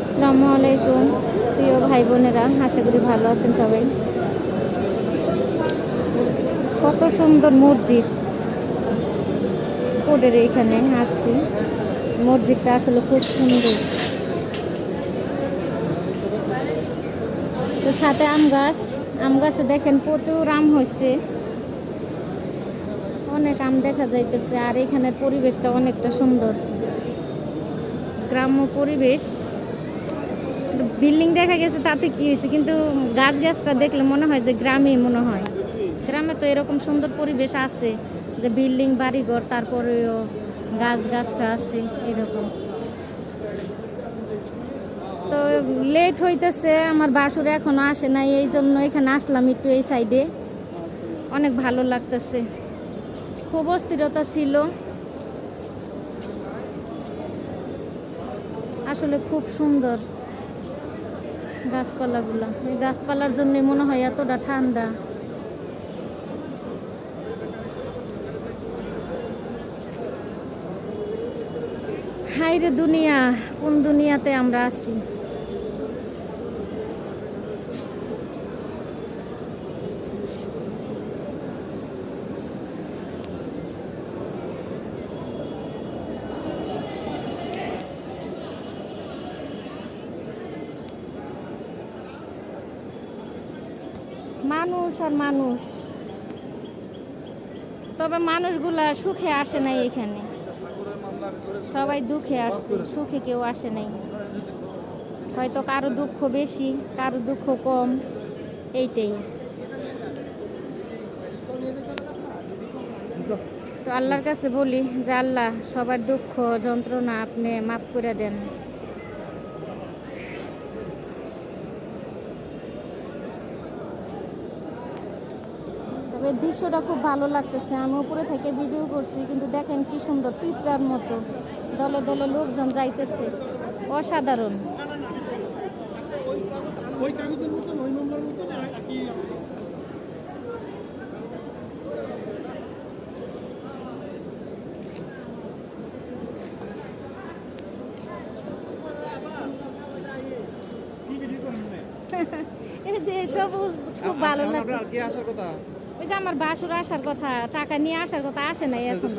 আসসালামু আলাইকুম। প্রিয় ভাই বোনেরা আশা করি ভালো আছেন সবাই। কত সুন্দর মসজিদ। কোডের এইখানে আসছি। মসজিদটা আসলে খুব সুন্দর। তো সাথে আম গাছ। আম গাছে দেখেন প্রচুর আম হয়েছে অনেক আম দেখা যাইতেছে, আর এখানের পরিবেশটা অনেকটা সুন্দর। গ্রাম্য পরিবেশ। বিল্ডিং দেখা গেছে, তাতে কি হয়েছে? কিন্তু গাছ গাছটা দেখলে মনে হয় যে গ্রামে মনে হয়। গ্রামে তো এরকম সুন্দর পরিবেশ আছে যে বিল্ডিং, বাড়িঘর, তারপরেও গাছ গাছটা আছে এরকম। তো লেট হইতেছে, আমার বাসুর এখনও আসে নাই, এই জন্য এখানে আসলাম একটু এই সাইডে অনেক ভালো লাগতেছে। খুব অস্থিরতা ছিল। আসলে খুব সুন্দর। গাছপালাগুলো। এই গাছপালার জন্য মনে হয় এতটা ঠান্ডা। হাইরে দুনিয়া কোন দুনিয়াতে আমরা আছি? মানুষ আর মানুষ। তবে মানুষগুলা সুখে আসে নাই এখানে। সবাই দুঃখে আসছে, সুখে কেউ আসে নাই। হয়তো কারও দুঃখ বেশি, কারও দুঃখ কম, এইটাই। তো আল্লাহর কাছে বলি যে, আল্লাহ সবার দুঃখ যন্ত্রণা আপনি মাফ করে দেন। দৃশ্যটা খুব ভালো লাগতেছে। আমি উপরে থেকে ভিডিও করছি কিন্তু দেখেন কি সুন্দর পিঁপড়ার মতো। দলে দলে লোকজন যাইতেছে। অসাধারণ। এই যে সবুজ খুব ভালো কি আসার কথা? ওই যে আমার বাসুর আসার কথা টাকা নিয়ে আসার কথা আসে নাই এখন।